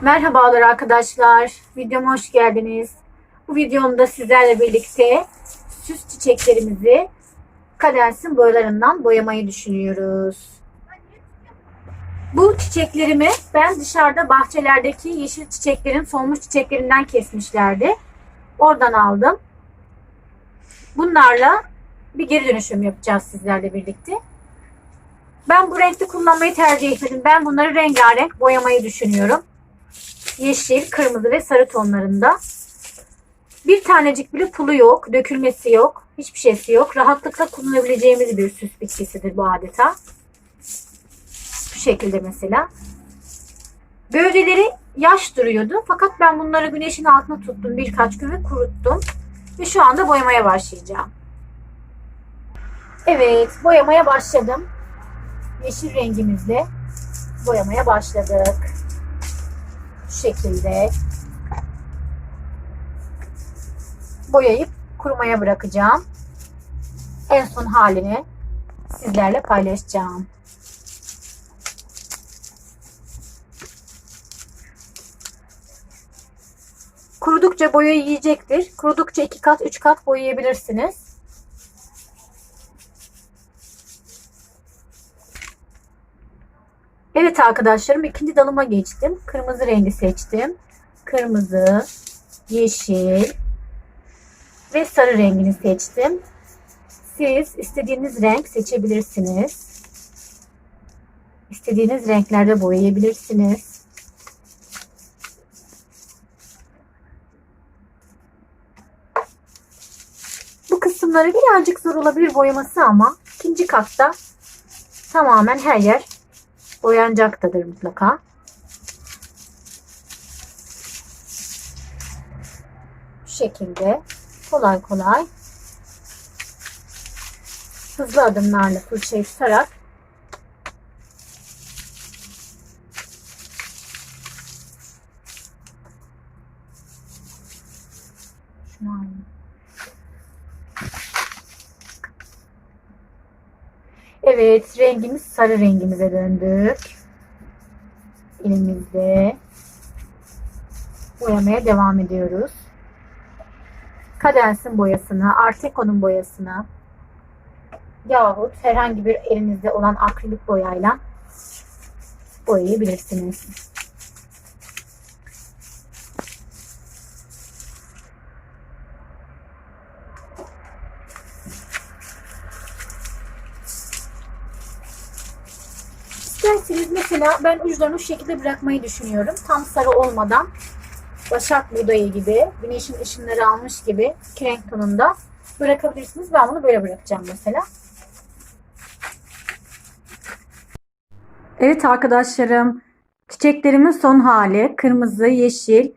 Merhabalar arkadaşlar. Videoma hoş geldiniz. Bu videomda sizlerle birlikte süs çiçeklerimizi kadensin boyalarından boyamayı düşünüyoruz. Bu çiçeklerimi ben dışarıda bahçelerdeki yeşil çiçeklerin solmuş çiçeklerinden kesmişlerdi. Oradan aldım. Bunlarla bir geri dönüşüm yapacağız sizlerle birlikte. Ben bu renkli kullanmayı tercih etmedim. Ben bunları rengarenk boyamayı düşünüyorum. Yeşil, kırmızı ve sarı tonlarında. Bir tanecik bile pulu yok, dökülmesi yok, hiçbir şeysi yok. Rahatlıkla kullanabileceğimiz bir süs bitkisidir bu adeta. Bu şekilde mesela. Gövdeleri yaş duruyordu. Fakat ben bunları güneşin altına tuttum birkaç gün ve kuruttum. Ve şu anda boyamaya başlayacağım. Evet, boyamaya başladım. Yeşil rengimizle boyamaya başladık. Şu şekilde boyayıp kurumaya bırakacağım. En son halini sizlerle paylaşacağım. Kurudukça boya yiyecektir. Kurudukça iki kat, üç kat boyayabilirsiniz. Evet arkadaşlarım ikinci dalıma geçtim. Kırmızı rengi seçtim. Kırmızı, yeşil ve sarı rengini seçtim. Siz istediğiniz renk seçebilirsiniz. İstediğiniz renklerde boyayabilirsiniz. Bu kısımları birazcık zor olabilir boyaması ama ikinci katta tamamen her yer boyanacaktadır mutlaka. Bu şekilde kolay kolay hızlı adımlarla fırçayı tutarak şunu alayım. Evet, rengimiz sarı rengimize döndük. Elimizde boyamaya devam ediyoruz. Kadensin boyasını, Arteko'nun boyasını yahut herhangi bir elinizde olan akrilik boyayla boyayabilirsiniz. İsterseniz mesela ben uçlarını şu şekilde bırakmayı düşünüyorum. Tam sarı olmadan başak buğdayı gibi, güneşin ışınları almış gibi iki renk tonunda bırakabilirsiniz. Ben bunu böyle bırakacağım mesela. Evet arkadaşlarım, çiçeklerimin son hali kırmızı, yeşil,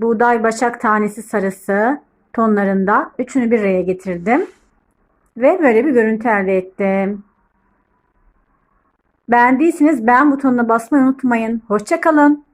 buğday başak tanesi sarısı tonlarında üçünü bir araya getirdim. Ve böyle bir görüntü elde ettim. Beğendiyseniz beğen butonuna basmayı unutmayın. Hoşçakalın.